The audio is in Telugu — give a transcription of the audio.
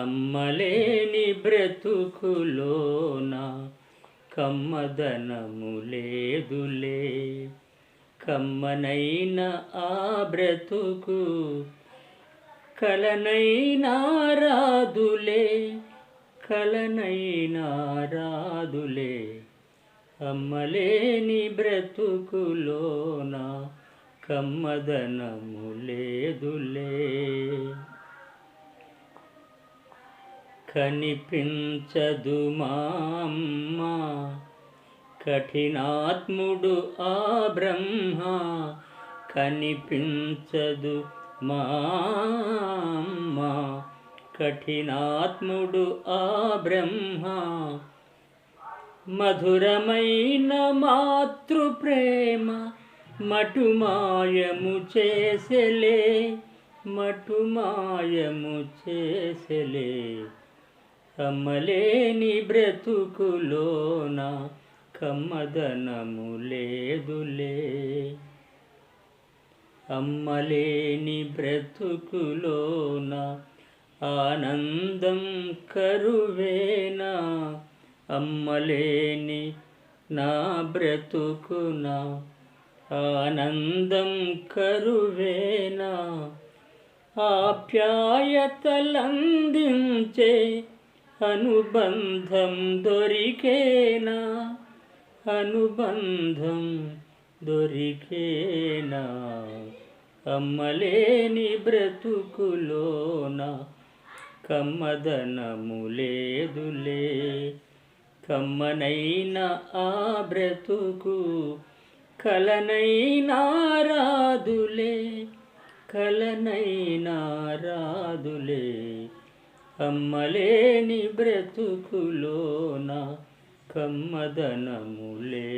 అమ్మలేని బ్రతుకులోన కమ్మదనము లేదులే. కమ్మనైన ఆ బ్రతుకు కలనైనా రాదులే. కలనైనా రాదులే. అమ్మలేని బ్రతుకులోన కమ్మదనము లేదులే. కనిపించదు మామ్మ. కఠినాత్ముడు ఆ బ్రహ్మ కనిపించదు మామ్మ. కఠినాత్ముడు ఆ బ్రహ్మ మధురమైన మాతృప్రేమ మటుమాయము చేసెలే మటుమాయము చేసెలే. అమ్మలేని బ్రతుకులోన కమ్మదనము లేదులే. అమ్మలేని బ్రతుకులోన ఆనందం కరువేనా? అమ్మలేని నా బ్రతుకున ఆనందం కరువేనా? ఆప్యాయతలందించే అనుబంధం దొరికేనా? అనుబంధం దొరికేనా? అమ్మలేని బ్రతుకులోన కమ్మదనము లేదులే. కమ్మనైన ఆ బ్రతుకు కలనైనా రాదులే. కలనైనా అమ్మలేని బ్రతుకులోన కమ్మదనములే